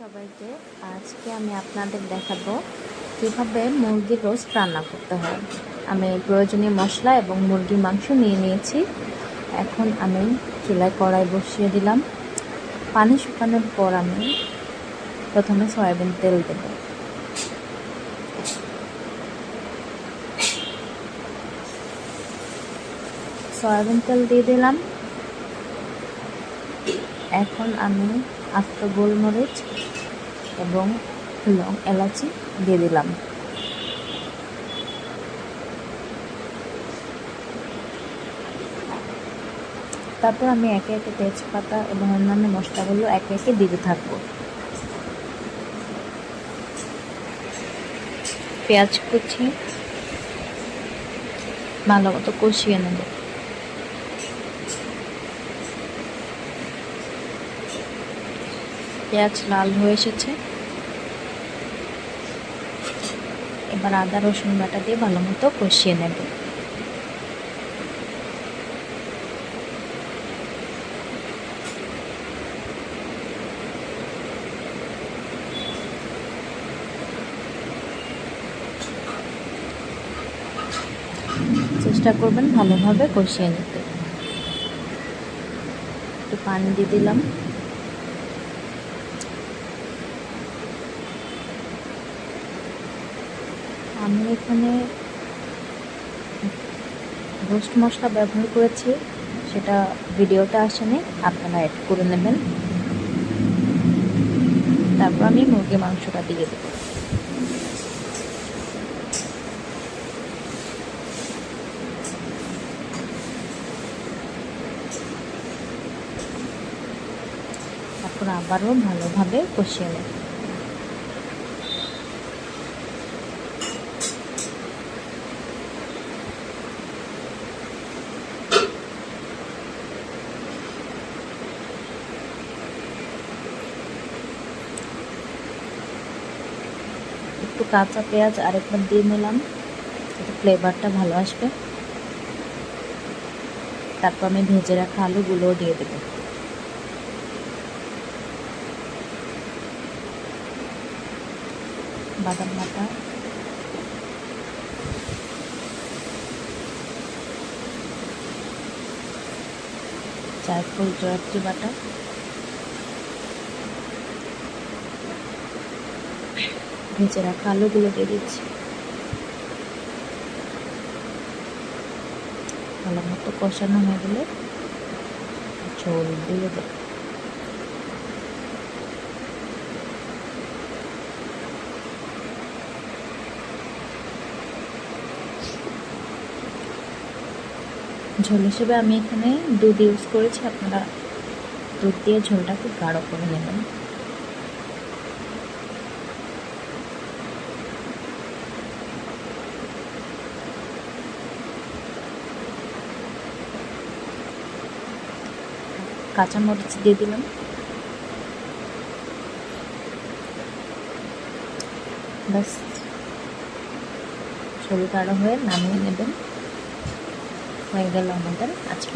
সবাইকে আজকে আমি আপনাদের দেখাবো কীভাবে মুরগির রোস্ট রান্না করতে হয়। আমি প্রয়োজনীয় মশলা এবং মুরগির মাংস নিয়ে নিয়েছি। এখন আমি চুলায় কড়াই বসিয়ে দিলাম। পানি শুকানোর পর আমি প্রথমে সয়াবিন তেল দেব। সয়াবিন তেল দিয়ে দিলাম। এখন আমি আস্ত গোলমরিচ এবং লং এলাচি দিয়ে দিলাম। তারপর আমি একে একে তেজপাতা এবং অন্যান্য মশলাগুলো একে একে দিতে থাকব। পেঁয়াজ কুচি ভালো মতো কষিয়ে নেব। পেঁয়াজ লাল হয়ে এসেছে। এবার আদা, রসুন বাটা দিয়ে ভালো মতো কষিয়ে নেব। চেষ্টা করবেন ভালোভাবে কষিয়ে নিতে। একটু পানি দিয়ে দিলাম। আমি এখানে রোস্ট মশলা ব্যবহার করেছি, সেটা ভিডিওতে আসেনি, আপনারা অ্যাড করে নেবেন। তারপর আমি মুরগি মাংসটা দিয়ে দেবো। তারপর আবারও ভালোভাবে কষিয়ে নেব। একটু কাঁচা পেঁয়াজ আরেকবার দিয়ে নিলাম। যাতে ফ্লেভারটা ভালো আসবে। তারপর আমি ভেজে রাখা আলুগুলোও দিয়ে দেবো। বাদাম বাটা। জায়ফল জয়ত্রী বাটা। ভেজে রাখা আলুগুলো দিয়ে দিচ্ছি। ভালো মতো কষানো হয়ে গেলে ঝোল দিয়ে দেবো। ঝোল হিসেবে আমি এখানে দুধ ইউজ করেছি, আপনারা দুধ দিয়ে ঝোলটাকে গাঢ় করে নেবেন। কাঁচামরিচ দিয়ে দিলাম। ব্যাস। গাঢ় হয়ে নামিয়ে নেবেন। হয়ে গেল আমাদের আজকে